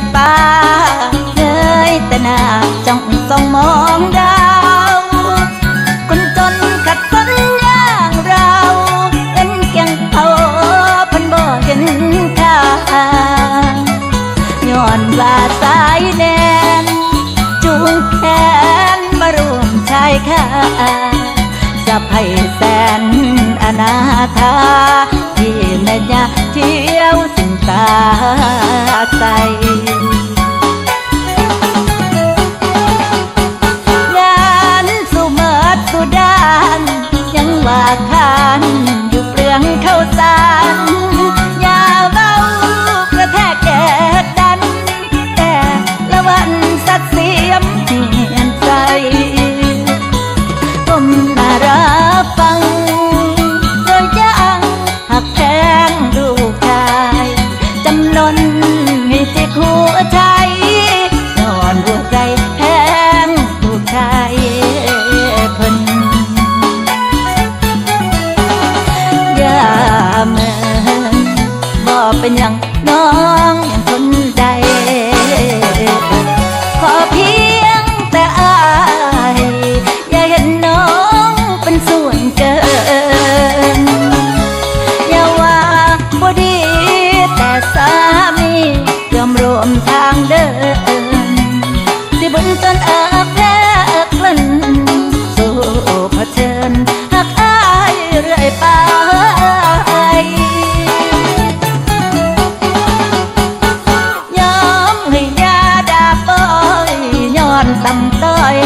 ดฟ้าเงยแต่หน้าจ้องส่องมองดาว คนจนขัดสนอย่างเรา เป็นเกียงเขาพันบ่เห็นค่าย้อนว่าสายแดนจูงแขนมารวมชายคาสะพายแสนอนาถาที่แม่ยาเที่ยวสินตาใส นนมีจิตหัวใจนอนหัวใจแห้งผู้ชายเพิ่นอย่าเมินบ่เป็นอย่างน้อย ทางเดินสิบุญจนเอิกแพ้อกลิ้นสู่เผชิญหักอายเรื่อยไปยอมให้ยาดาปอยย้อนต่ำต้อย